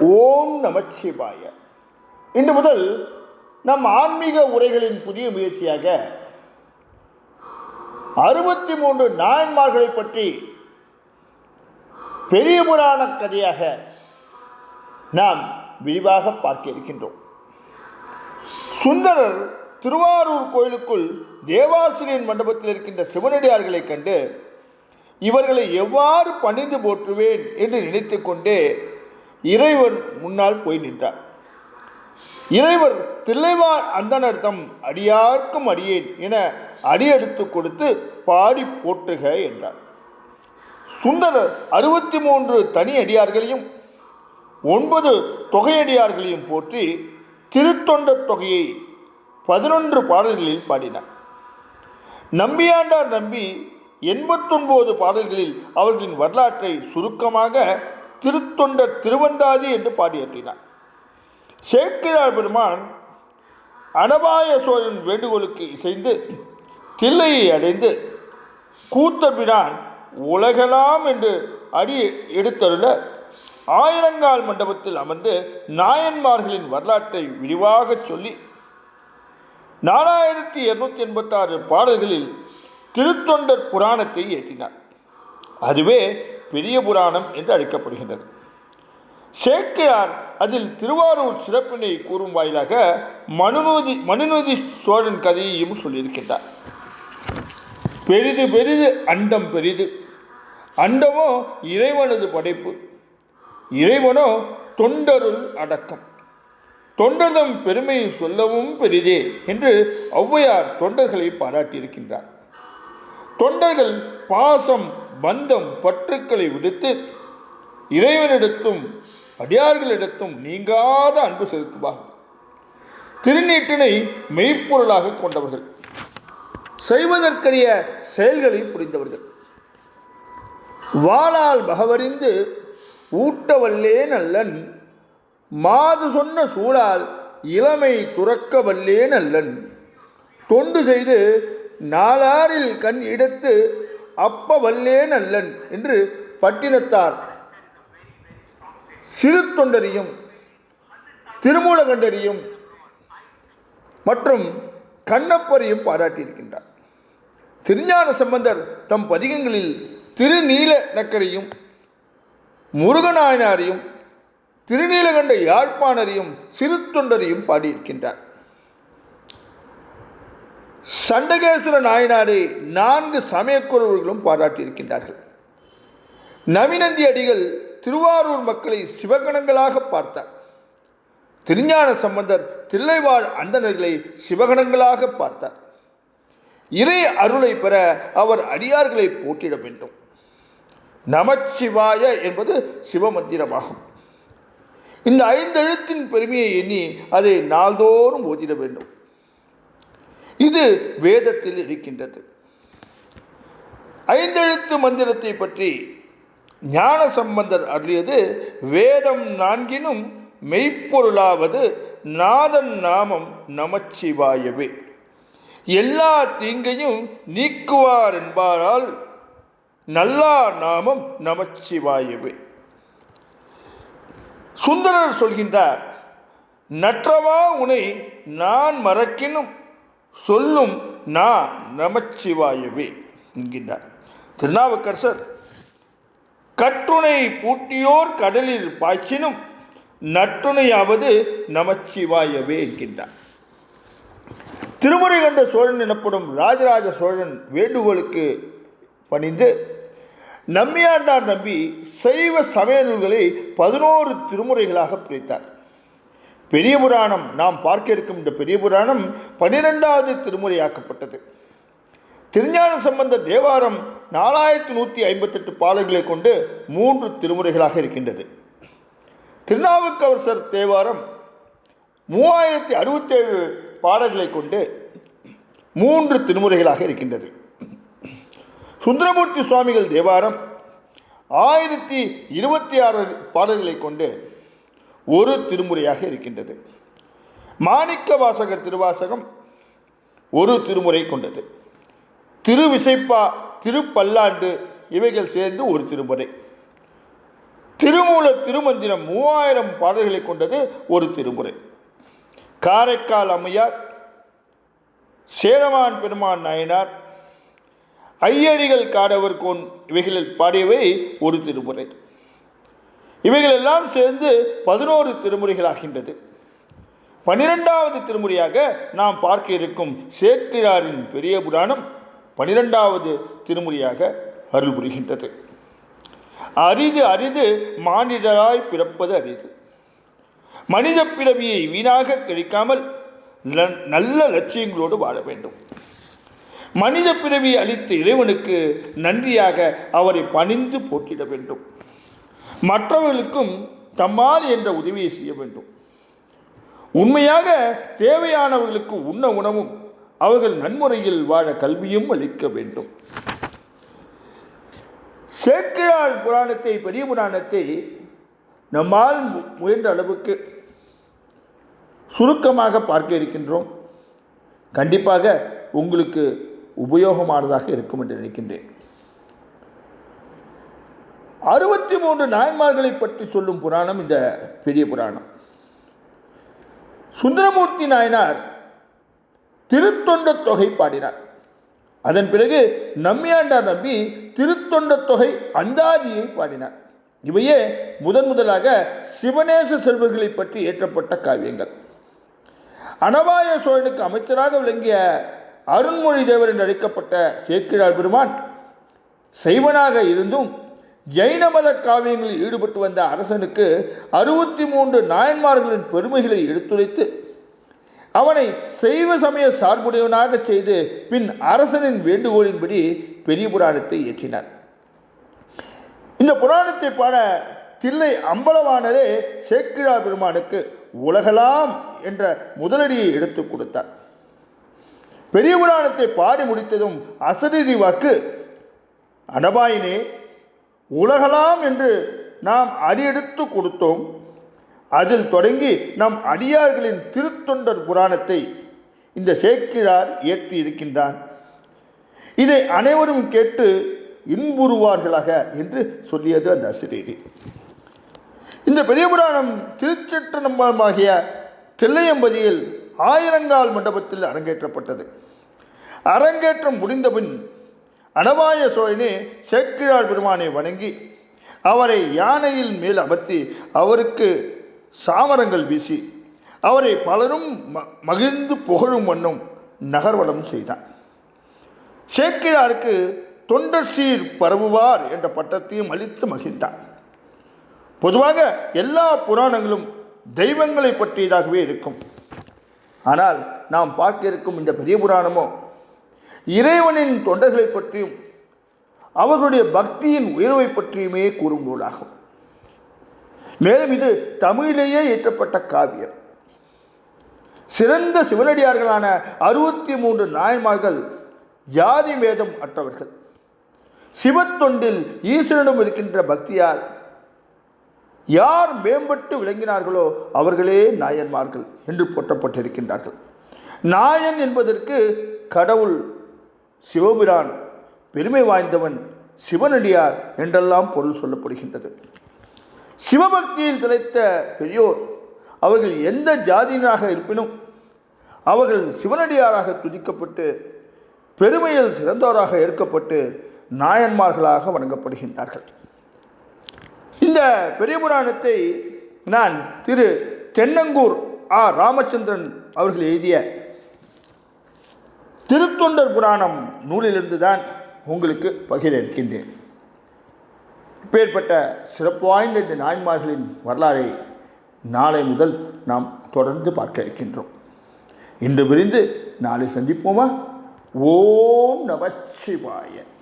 ஓம் நமச்சிவாய. இன்று முதல் நம் ஆன்மீக உரைகளின் புதிய முயற்சியாக அறுபத்தி மூன்று நாயன்மார்களை பற்றி பெரிய புராண கதையாக நாம் விரிவாக பார்க்க இருக்கின்றோம். சுந்தரர் திருவாரூர் கோயிலுக்குள் தேவாசிரியன் மண்டபத்தில் இருக்கின்ற சிவனடியார்களைக் கண்டு இவர்களை எவ்வாறு பணிந்து போற்றுவேன்? என்று நினைத்து கொண்டே இறைவன் முன்னால் போய் நின்றார். இறைவர் தில்லைவார் அந்தனர்த்தம் அடியார்க்கும் அடியேன் என அடியெடுத்து கொடுத்து பாடி போற்றுக என்றார். சுந்தரர் அறுபத்தி மூன்று தனி அடியார்களையும் ஒன்பது தொகையடியார்களையும் போற்றி திருத்தொண்ட தொகையை பதினொன்று பாடல்களில் பாடினார். நம்பியாண்டார் நம்பி எண்பத்தொன்பது பாடல்களில் அவர்களின் வரலாற்றை சுருக்கமாக திருத்தொண்ட திருவந்தாதி என்று பாடியற்றினார். சேக்கிரார் பெருமான் அனபாய சோழன் வேண்டுகோளுக்கு இசைந்து தில்லையை அடைந்து கூத்தபிரான் உலகலாம் என்று அடி எடுத்தருள ஆயிரங்கால் மண்டபத்தில் அமர்ந்து நாயன்மார்களின் வரலாற்றை விரிவாக சொல்லி நாலாயிரத்தி இருநூத்தி எண்பத்தாறு பாடல்களில் திருத்தொண்டர் புராணத்தை ஏற்றினார் அதுவே பெரிய புராணம் என்று அழைக்கப்படுகின்றது. சேக்கிழார் அதில் திருவாரூர் சிறப்பினை கூறும் வாயிலாக மனுநூதி மனுநூதி சோழன் கதையையும் சொல்லியிருக்கின்றார். பெரிது பெரிது அண்டம் பெரிது. அண்டமோ இறைவனது படைப்பு. இறைவனோ தொண்டருள் அடக்கம். தொண்டர்தம் பெருமையை சொல்லவும் பெரிதே என்று ஔவையார் தொண்டர்களை பாராட்டியிருக்கின்றார். தொண்டர்கள் பாசம் பந்தம் பற்றுக்களை விடுத்து இறைவனிடத்தும் அடியார்களிடத்தும் நீங்காத அன்பு செலுத்துவார்கள் திருநீட்டினை மெய்ப்பொருளாக கொண்டவர்கள். செய்வதற்கரிய செயல்களை புரிந்தவர்கள். வாளால் பகவறிந்து ஊட்டவல்லே நல்லன் மாது சொன்ன சூழால் இளமை துறக்க வல்லே நல்லன். தொண்டு செய்து நாளாரில் கண் இடத்து அப்ப வல்லே நல்லன் என்று பட்டினத்தார். சிறு தொண்டரையும் திருமூலகண்டரியும் மற்றும் கண்ணப்பரையும் பாராட்டியிருக்கின்றார். திருஞான சம்பந்தர் தம் பதிகங்களில் திருநீல நக்கரையும் முருகநாயனாரையும் திருநீலகண்ட யாழ்ப்பாணரையும் சிறு தொண்டரையும் பாடியிருக்கின்றார். சண்டகேஸ்வர நாயனாரை நான்கு சமயக்குறவர்களும் பாராட்டியிருக்கின்றார்கள். நவினந்தி அடிகள் திருவாரூர் மக்களை சிவகணங்களாக பார்த்தார். திருஞான சம்பந்தர் தில்லைவாழ் அந்தணர்களை சிவகணங்களாக பார்த்தார். இறை அருளை பெற அவர் அடியார்களை போட்டிட வேண்டும். நமச்சிவாய என்பது சிவமந்திரமாகும். இந்த ஐந்தெழுத்தின் பெருமையை எண்ணி அதை நாள்தோறும் ஓதிட வேண்டும். இது வேதத்தில் இருக்கின்றது. ஐந்தெழுத்து மந்திரத்தை பற்றி ஞான சம்பந்தர் அருளியது வேதம் நான்கினும் மெய்ப்பொருளாவது நாதன் நாமம் நமச்சிவாயவே. எல்லா தீங்கையும் நீக்குவார் என்பாரால் நல்லா நாமம் நமச்சிவாயவே. சுந்தரர் சொல்கின்றார் நற்றவா உனை நான் மறக்கினும் சொல்லும் நான் நமச்சிவாயவே என்கின்றார். திருநாவுக்கரசர் கற்றுணை பூட்டியோர் கடலில் பாய்ச்சினும் நட்டுணையாவது நமச்சிவாயவே என்கின்றார். திருமுறை கண்ட சோழன் எனப்படும் ராஜராஜ சோழன் வேண்டுகோளுக்கு பணிந்து நம்பியாண்டார் நம்பி சைவ சமய நூல்களை பதினோரு திருமுறைகளாக பிரித்தார். பெரிய புராணம் நாம் பார்க்க இருக்கும் இந்த பெரிய புராணம் பனிரெண்டாவது திருமுறையாக்கப்பட்டது. திருஞான சம்பந்த தேவாரம் நாலாயிரத்தி நூற்றி ஐம்பத்தெட்டு பாடல்களை கொண்டு மூன்று திருமுறைகளாக இருக்கின்றது. திருநாவுக்கரசர் தேவாரம் மூவாயிரத்தி அறுபத்தேழு பாடல்களை கொண்டு மூன்று திருமுறைகளாக இருக்கின்றது. சுந்தரமூர்த்தி சுவாமிகள் தேவாரம் ஆயிரத்தி இருபத்தி ஆறு பாடல்களை கொண்டு ஒரு திருமுறையாக இருக்கின்றது. மாணிக்க வாசகர் திருவாசகம் ஒரு திருமுறை கொண்டது. திருவிசைப்பா திருப்பல்லாண்டு இவைகள் சேர்ந்து ஒரு திருமுறை. திருமூல திருமந்திரம் மூவாயிரம் பாடல்களை கொண்டது ஒரு திருமுறை. காரைக்கால் அம்மையார் சேரமான் பெருமான் நாயனார் ஐயடிகள் காடவர் கோன் இவைகளில் பாடியவை ஒரு திருமுறை. இவைகளெல்லாம் சேர்ந்து பதினோரு திருமுறைகளாகின்றது. பனிரெண்டாவது திருமுறையாக நாம் பார்க்க இருக்கும் சேக்கிழாரின் பெரிய புராணம் பனிரெண்டாவது திருமுறையாக அருள் புரிகின்றது. அரிது அரிது மானிடராய் பிறப்பது அரிது. மனித பிறவியை வீணாக கழிக்காமல் நல்ல லட்சியங்களோடு வாழ வேண்டும். மனித பிறவி அளித்த இறைவனுக்கு நன்றியாக அவரை பணிந்து போற்றிட வேண்டும். மற்றவர்களுக்கும் தம்மால் என்ற உதவியை செய்ய வேண்டும். உண்மையாக தேவையானவர்களுக்கு உண்ண உணவும் அவர்கள் நன்முறையில் வாழ கல்வியும் அளிக்க வேண்டும். சேக்கிழார் புராணத்தை பெரிய புராணத்தை நம்மால் மு- முயன்ற அளவுக்கு சுருக்கமாக பார்க்க இருக்கின்றோம். கண்டிப்பாக உங்களுக்கு உபயோகமானதாக இருக்கும் என்று நினைக்கின்றேன். அறுபத்தி மூன்று நாயன்மார்களை பற்றி சொல்லும் புராணம் இந்த பெரிய புராணம். சுந்தரமூர்த்தி நாயனார் திருத்தொண்ட தொகை பாடினார். அதன் பிறகு நம்மியாண்டார் நம்பி திருத்தொண்ட தொகை அந்தாதியை பாடினார். இவையே முதன் முதலாக சிவநேச செல்வர்களை பற்றி ஏற்றப்பட்ட காவியங்கள். அனபாய சோழனுக்கு அமைச்சராக விளங்கிய அருண்மொழி தேவர் என்று அழைக்கப்பட்ட சேக்கிழார் பெருமான் சைவனாக இருந்தும் ஜைன மத காவியங்களில் ஈடுபட்டு வந்த அரசனுக்கு அறுபத்தி மூன்று நாயன்மார்களின் பெருமைகளை எடுத்துரைத்து அவனை சைவ சமய சார்புடையவனாக செய்து பின் அரசனின் வேண்டுகோளின்படி பெரிய புராணத்தை இயற்றினார். இந்த புராணத்தை பாட தில்லை அம்பலவானரே சேக்கிழா பெருமானுக்கு உலகலாம் என்ற முதலடியை எடுத்துக் கொடுத்தார். பெரிய புராணத்தை பாடி முடித்ததும் அசரீரி வாக்கு அடபாயினே உலகலாம் என்று நாம் அடியெடுத்து கொடுத்தோம். அதில் தொடங்கி நம் அடியார்களின் திருத்தொண்டர் புராணத்தை இந்த சேக்கிழார் இயற்றி இருக்கின்றான். இதை அனைவரும் கேட்டு இன்புறுவார்களாக என்று சொல்லியது அந்த அசிரீரி. இந்த பெரிய புராணம் திருச்சற்றம்பலமாகிய தில்லையம்பதியில் ஆயிரங்கால் மண்டபத்தில் அரங்கேற்றப்பட்டது. அரங்கேற்றம் முடிந்தபின் அனபாய சோழனே சேக்கிழார் பெருமானை வணங்கி அவரை யானையில் மேல் அமர்த்தி அவருக்கு சாமரங்கள் வீசி அவரை பலரும் ம மகிழ்ந்து புகழும் வண்ணம் நகர்வலம் செய்தான். சேக்கிழாருக்கு தொண்டர் சீர் பரவுவார் என்ற பட்டத்தையும் அளித்து மகிழ்ந்தான். பொதுவாக எல்லா புராணங்களும் தெய்வங்களை பற்றியதாகவே இருக்கும். ஆனால் நாம் பார்க்க இருக்கும் இந்த பெரிய புராணமோ இறைவனின் தொண்டர்களை பற்றியும் அவர்களுடைய பக்தியின் உயர்வை பற்றியுமே கூறும் நூலாகும் மேலும் இது தமிழிலேயே இயற்றப்பட்ட காவியம். சிறந்த சிவனடியார்களான அறுபத்தி மூன்று நாயன்மார்கள் ஜாதி மேதம் அற்றவர்கள். சிவத்தொண்டில் ஈஸ்வரனும் இருக்கின்ற பக்தியால் யார் மேம்பட்டு விளங்கினார்களோ அவர்களே நாயன்மார்கள் என்று போற்றப்பட்டிருக்கின்றார்கள். நாயன் என்பதற்கு கடவுள் சிவபிரான் பெருமை வாய்ந்தவன் சிவனடியார் என்றெல்லாம் பொருள் சொல்லப்படுகின்றது. சிவபக்தியில் திளைத்த பெரியோர் அவர்கள் எந்த ஜாதியினராக இருப்பினும் அவர்கள் சிவனடியாராக துதிக்கப்பட்டு பெருமையில் சிறந்தோராக ஏற்கப்பட்டு நாயன்மார்களாக வணங்கப்படுகின்றார்கள். இந்த பெரிய புராணத்தை நான் திரு தென்னங்கூர் ஆ ராமச்சந்திரன் அவர்கள் எழுதிய திருத்தொண்டர் புராணம் நூலிலிருந்து தான் உங்களுக்கு பகிர இருக்கின்றேன். இப்பேற்பட்ட சிறப்பு வாய்ந்த இந்த நாயன்மார்களின் வரலாறை நாளை முதல் நாம் தொடர்ந்து பார்க்க இருக்கின்றோம். இன்று விரிந்து நாளை சந்திப்போமா? ஓம் நமச்சிவாயன்